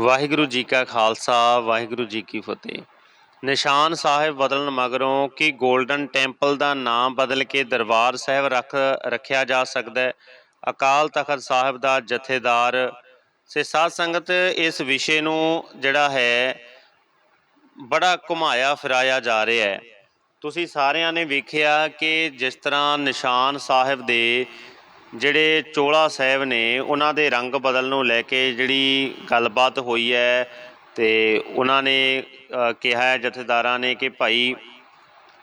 ਵਾਹਿਗੁਰੂ ਜੀ ਕਾ ਖਾਲਸਾ, ਵਾਹਿਗੁਰੂ ਜੀ ਕੀ ਫਤਿਹ। ਨਿਸ਼ਾਨ ਸਾਹਿਬ ਬਦਲਣ ਮਗਰੋਂ ਕਿ 골ਡਨ ਟੈਂਪਲ ਦਾ ਨਾਮ ਬਦਲ ਕੇ ਦਰਬਾਰ ਸਾਹਿਬ ਰੱਖ, ਰੱਖਿਆ ਜਾ ਸਕਦਾ ਹੈ? ਅਕਾਲ ਤਖਤ ਸਾਹਿਬ ਦਾ ਜਥੇਦਾਰ, ਸੇ ਸਾਧ ਸੰਗਤ ਇਸ ਵਿਸ਼ੇ ਨੂੰ ਜਿਹੜਾ ਹੈ, ਬੜਾ ਘੁਮਾਇਆ ਫਿਰਾਇਆ ਜਾ ਰਿਹਾ ਹੈ। ਤੁਸੀਂ ਸਾਰਿਆਂ ਨੇ ਵੇਖਿਆ ਕਿ ਜਿਸ ਤਰ੍ਹਾਂ ਨਿਸ਼ਾਨ ਸਾਹਿਬ ਦੇ ਜਿਹੜੇ ਚੋਲਾ ਸਾਹਿਬ ਨੇ ਉਹਨਾਂ ਦੇ ਰੰਗ ਬਦਲ ਨੂੰ ਲੈ ਕੇ ਜਿਹੜੀ ਗੱਲਬਾਤ ਹੋਈ ਹੈ ਤੇ ਉਹਨਾਂ ਨੇ ਕਿਹਾ ਹੈ ਜਥੇਦਾਰਾਂ ਨੇ ਕਿ ਭਾਈ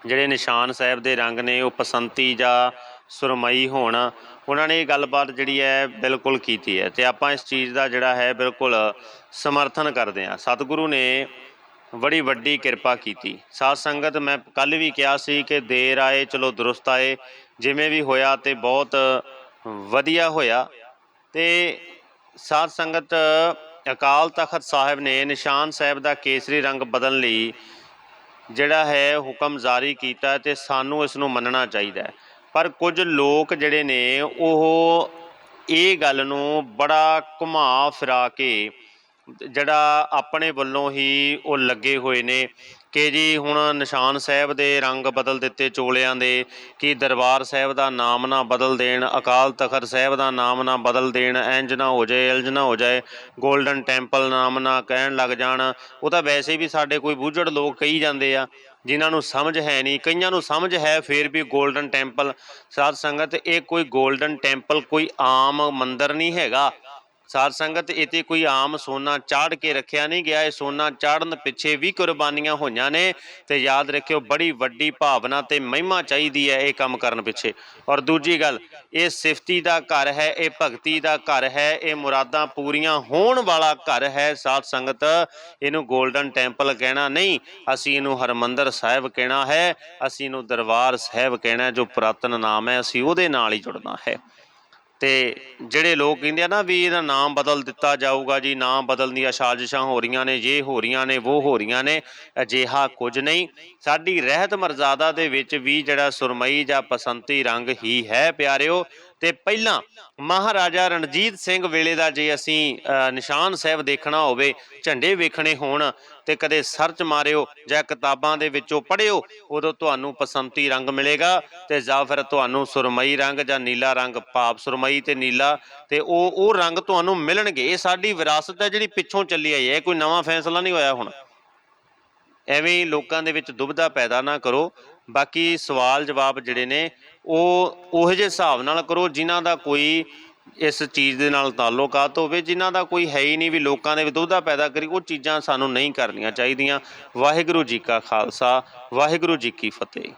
ਜਿਹੜੇ ਨਿਸ਼ਾਨ ਸਾਹਿਬ ਦੇ ਰੰਗ ਨੇ ਉਹ ਪਸੰਤੀ ਜਾਂ ਸੁਰਮਈ ਹੋਣ। ਉਹਨਾਂ ਨੇ ਇਹ ਗੱਲਬਾਤ ਜਿਹੜੀ ਹੈ ਬਿਲਕੁਲ ਕੀਤੀ ਹੈ ਤੇ ਆਪਾਂ ਇਸ ਚੀਜ਼ ਦਾ ਜਿਹੜਾ ਹੈ ਬਿਲਕੁਲ ਸਮਰਥਨ ਕਰਦੇ ਹਾਂ। ਸਤਿਗੁਰੂ ਨੇ ਬੜੀ ਵੱਡੀ ਕਿਰਪਾ ਕੀਤੀ। ਸਾਧ ਸੰਗਤ ਮੈਂ ਕੱਲ ਵੀ ਕਿਹਾ ਸੀ ਕਿ ਦੇਰ ਆਏ ਚਲੋ ਦਰੁਸਤ ਆਏ, ਜਿਵੇਂ ਵੀ ਹੋਇਆ ਤੇ ਬਹੁਤ ਵਧੀਆ ਹੋਇਆ। ਤੇ ਸਾਧ ਸੰਗਤ ਅਕਾਲ ਤਖਤ ਸਾਹਿਬ ਨੇ ਨਿਸ਼ਾਨ ਸਾਹਿਬ ਦਾ ਕੇਸਰੀ ਰੰਗ ਬਦਲਣ ਲਈ ਜਿਹੜਾ ਹੈ ਹੁਕਮ ਜਾਰੀ ਕੀਤਾ ਹੈ ਤੇ ਸਾਨੂੰ ਇਸ ਨੂੰ ਮੰਨਣਾ ਚਾਹੀਦਾ ਹੈ। ਪਰ ਕੁਝ ਲੋਕ ਜਿਹੜੇ ਨੇ ਉਹ ਇਹ ਗੱਲ ਨੂੰ ਬੜਾ ਘੁਮਾ ਫਿਰਾ ਕੇ ਜਿਹੜਾ ਆਪਣੇ ਵੱਲੋਂ ਹੀ ਉਹ ਲੱਗੇ ਹੋਏ ਨੇ ਕਿ ਜੀ ਹੁਣ ਨਿਸ਼ਾਨ ਸਾਹਿਬ ਦੇ ਰੰਗ ਬਦਲ ਦਿੱਤੇ ਚੋਲਿਆਂ ਦੇ, ਕਿ ਦਰਬਾਰ ਸਾਹਿਬ ਦਾ ਨਾਮ ਨਾ ਬਦਲ ਦੇਣ, ਅਕਾਲ ਤਖਤ ਸਾਹਿਬ ਦਾ ਨਾਮ ਨਾ ਬਦਲ ਦੇਣ ਇੰਜ ਨਾ ਹੋ ਜਾਏ ਇਲਜ ਨਾ ਹੋ ਜਾਏ 골ਡਨ ਟੈਂਪਲ ਨਾਮ ਨਾ ਕਹਿਣ ਲੱਗ ਜਾਣ, ਉਹ ਤਾਂ ਵੈਸੇ ਵੀ ਸਾਡੇ ਕੋਈ ਬੁੱਝੜ ਲੋਕ ਕਹੀ ਜਾਂਦੇ ਆ, ਜਿਨ੍ਹਾਂ ਨੂੰ ਸਮਝ ਹੈ ਨਹੀਂ, ਕਈਆਂ ਨੂੰ ਸਮਝ ਹੈ ਫਿਰ ਵੀ 골ਡਨ ਟੈਂਪਲ। ਸਾਧ ਸੰਗਤ, ਇਹ ਕੋਈ 골ਡਨ ਟੈਂਪਲ ਕੋਈ ਆਮ ਮੰਦਰ ਨਹੀਂ ਹੈਗਾ। ਸਾਧ ਸੰਗਤ ਇਹ ਕੋਈ ਆਮ ਸੋਨਾ ਚਾੜ ਕੇ ਰੱਖਿਆ ਨਹੀਂ ਗਿਆ। ਇਹ ਸੋਨਾ ਚਾੜਨ ਪਿੱਛੇ ਵੀ ਕੁਰਬਾਨੀਆਂ ਹੋਈਆਂ ਨੇ ਤੇ ਯਾਦ ਰੱਖਿਓ, ਬੜੀ ਵੱਡੀ ਭਾਵਨਾ ਤੇ ਮਹਿਮਾ ਚਾਹੀਦੀ ਹੈ ਇਹ ਕੰਮ ਕਰਨ ਪਿੱਛੇ। ਔਰ ਦੂਜੀ ਗੱਲ, ਇਹ ਸਿਫਤੀ ਦਾ ਘਰ ਹੈ, ਇਹ ਭਗਤੀ ਦਾ ਘਰ ਹੈ, ਇਹ ਮੁਰਾਦਾਂ ਪੂਰੀਆਂ ਹੋਣ ਵਾਲਾ ਘਰ ਹੈ। ਸਾਧ ਸੰਗਤ, ਇਹਨੂੰ 골ਡਨ ਟੈਂਪਲ ਕਹਿਣਾ ਨਹੀਂ, ਅਸੀਂ ਇਹਨੂੰ ਹਰਮੰਦਰ ਸਾਹਿਬ ਕਹਿਣਾ ਹੈ, ਅਸੀਂ ਇਹਨੂੰ ਦਰਬਾਰ ਸਾਹਿਬ ਕਹਿਣਾ ਜੋ ਪੁਰਾਤਨ ਨਾਮ ਹੈ, ਅਸੀਂ ਉਹਦੇ ਨਾਲ ਹੀ ਜੁੜਨਾ ਹੈ। ਤੇ ਜਿਹੜੇ ਲੋਕ ਕਹਿੰਦੇ ਆ ਨਾ ਵੀ ਇਹਦਾ ਨਾਮ ਬਦਲ ਦਿੱਤਾ ਜਾਊਗਾ ਜੀ, ਨਾਮ ਬਦਲਣ ਦੀਆਂ ਸਾਜ਼ਿਸ਼ਾਂ ਹੋ ਰਹੀਆਂ ਨੇ ਇਹ ਹੋ ਰਹੀਆਂ ਨੇ ਉਹ ਹੋ ਰਹੀਆਂ ਨੇ, ਅਜਿਹਾ ਕੁਝ ਨਹੀਂ। ਸਾਡੀ ਰਹਿਤ ਮਰਜ਼ਾਦਾ ਦੇ ਵਿੱਚ ਵੀ ਜਿਹੜਾ ਸੁਰਮਈ ਜਾਂ ਪਸੰਤੀ ਰੰਗ ਹੀ ਹੈ, ਪਿਆਰਿਓ। ਤੇ ਪਹਿਲਾਂ ਮਹਾਰਾਜਾ ਰਣਜੀਤ ਸਿੰਘ ਵੇਲੇ ਦਾ ਜੇ ਅਸੀਂ ਨਿਸ਼ਾਨ ਸਾਹਿਬ ਦੇਖਣਾ ਹੋਵੇ, ਝੰਡੇ ਵੇਖਣੇ ਹੋਣ ਤੇ ਕਦੇ ਸਰਚ ਮਾਰਿਓ ਜਾਂ ਕਿਤਾਬਾਂ ਦੇ ਵਿੱਚੋਂ ਪੜ੍ਹਿਓ, ਉਦੋਂ ਤੁਹਾਨੂੰ ਪਸੰਤੀ ਰੰਗ ਮਿਲੇਗਾ ਤੇ ਜਾਂ ਫਿਰ ਤੁਹਾਨੂੰ ਸੁਰਮਈ ਰੰਗ ਜਾਂ ਨੀਲਾ ਰੰਗ ਭਾਵ ਸੁਰਮਈ ਤੇ ਨੀਲਾ ਤੇ ਉਹ ਉਹ ਰੰਗ ਤੁਹਾਨੂੰ ਮਿਲਣਗੇ। ਇਹ ਸਾਡੀ ਵਿਰਾਸਤ ਹੈ ਜਿਹੜੀ ਪਿੱਛੋਂ ਚੱਲੀ ਆਈ ਹੈ। ਇਹ ਕੋਈ ਨਵਾਂ ਫੈਸਲਾ ਨਹੀਂ ਹੋਇਆ ਹੁਣ। ਐਵੇਂ ਲੋਕਾਂ ਦੇ ਵਿੱਚ ਦੁਬਧਾ ਪੈਦਾ ਨਾ ਕਰੋ। ਬਾਕੀ ਸਵਾਲ ਜਵਾਬ ਜਿਹੜੇ ਨੇ, ਉਹ ਉਹੋ ਜਿਹੇ ਹਿਸਾਬ ਨਾਲ ਕਰੋ ਜਿਨ੍ਹਾਂ ਦਾ ਕੋਈ ਇਸ ਚੀਜ਼ ਦੇ ਨਾਲ ਤਾਲੁਕਾਤ ਹੋਵੇ, ਜਿਨ੍ਹਾਂ ਦਾ ਕੋਈ ਹੈ ਹੀ ਨਹੀਂ ਵੀ ਲੋਕਾਂ ਦੇ ਵਿਦੋਧਾ ਪੈਦਾ ਕਰੀ, ਉਹ ਚੀਜ਼ਾਂ ਸਾਨੂੰ ਨਹੀਂ ਕਰਨੀਆਂ ਚਾਹੀਦੀਆਂ। ਵਾਹਿਗੁਰੂ ਜੀ ਕਾ ਖਾਲਸਾ, ਵਾਹਿਗੁਰੂ ਜੀ ਕੀ ਫਤਿਹ।